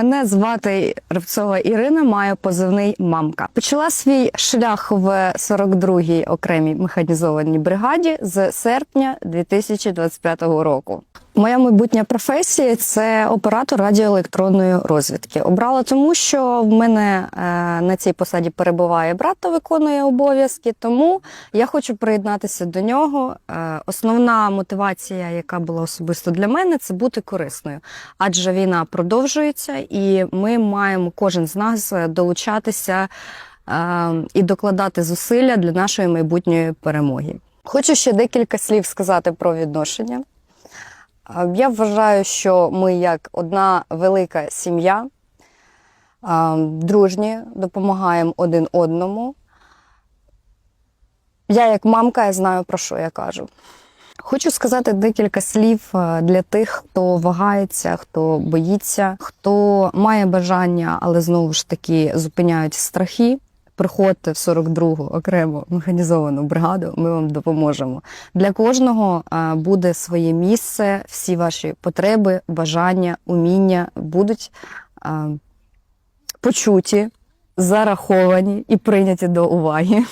Мене звати Ревцова Ірина, маю позивний мамка. Почала свій шлях в 42-й окремій механізованій бригаді з серпня 2025 року. Моя майбутня професія це оператор радіоелектронної розвідки. Обрала тому, що в мене е, на цій посаді перебуває брат та виконує обов'язки. Тому я хочу приєднатися до нього. Е, основна мотивація, яка була особисто для мене, це бути корисною, адже війна продовжується, і ми маємо кожен з нас долучатися е, і докладати зусилля для нашої майбутньої перемоги. Хочу ще декілька слів сказати про відношення. Я вважаю, що ми як одна велика сім'я, дружні, допомагаємо один одному. Я, як мамка, я знаю, про що я кажу. Хочу сказати декілька слів е, для тих, хто вагається, хто боїться, хто має бажання, але знову ж таки зупиняють страхи. Приходьте в 42-гу окрему механізовану бригаду, ми вам допоможемо. Для кожного буде своє місце, всі ваші потреби, бажання, уміння будуть почуті, зараховані і прийняті до уваги.